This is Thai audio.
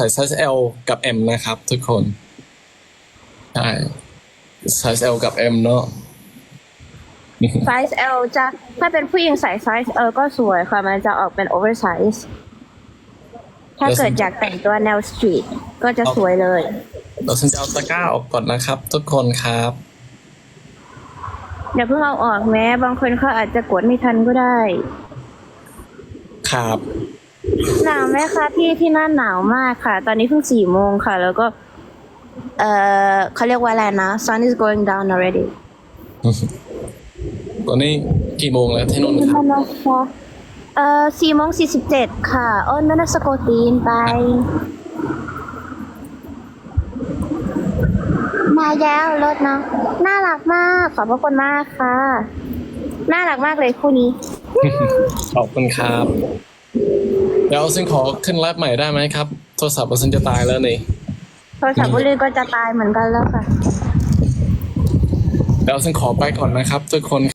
ส่ไซส์ L กับ M นะครับ ทุกคนใช่ไซส์ L กับ M เนอะไซส์ L จะถ้าเป็นผู้หญิงใส่ไซส์ L ก็สวยค่ะ มันจะออกเป็นโอเวอร์ไซส์ถ้าเกิดอยากแต่งตัวแนวสตรีทก็จะสวยเลยเราฉันจะเอาตะกร้าออกก่อนนะครับ ทุกคนครับอย่าเพิ่งเอาออกแม้ บางคนเขาอาจจะกดไม่ทันก็ได้ ครับ หนาวไหมคะพี่ที่นั่นหนาวมากค่ะ ตอนนี้เพิ่งสี่โมงค่ะ แล้วก็ เอ่อเขาเรียกว่าอะไรนะ sun is going down already ตอนนี้กี่โมงแล้วที่นู่นครับนั่นนะคะเอ่อสี่โมงสี่สิบเจ็ดค่ะโอ้นั่นนะสโกตีนไป มาแล้วรถเนาะน่ารักมาก ขอบพระคุณมากค่ะ น่ารักมากเลยคู่นี้ ขอบคุณครับ เดี๋ยวฉันขอขึ้นไลฟ์ใหม่ได้ไหมครับ โทรศัพท์เราฉันจะตายแล้วนี่ โทรศัพท์บุรีก็จะตายเหมือนกันแล้วค่ะ เดี๋ยวฉันขอไปก่อนนะครับ ทุกคน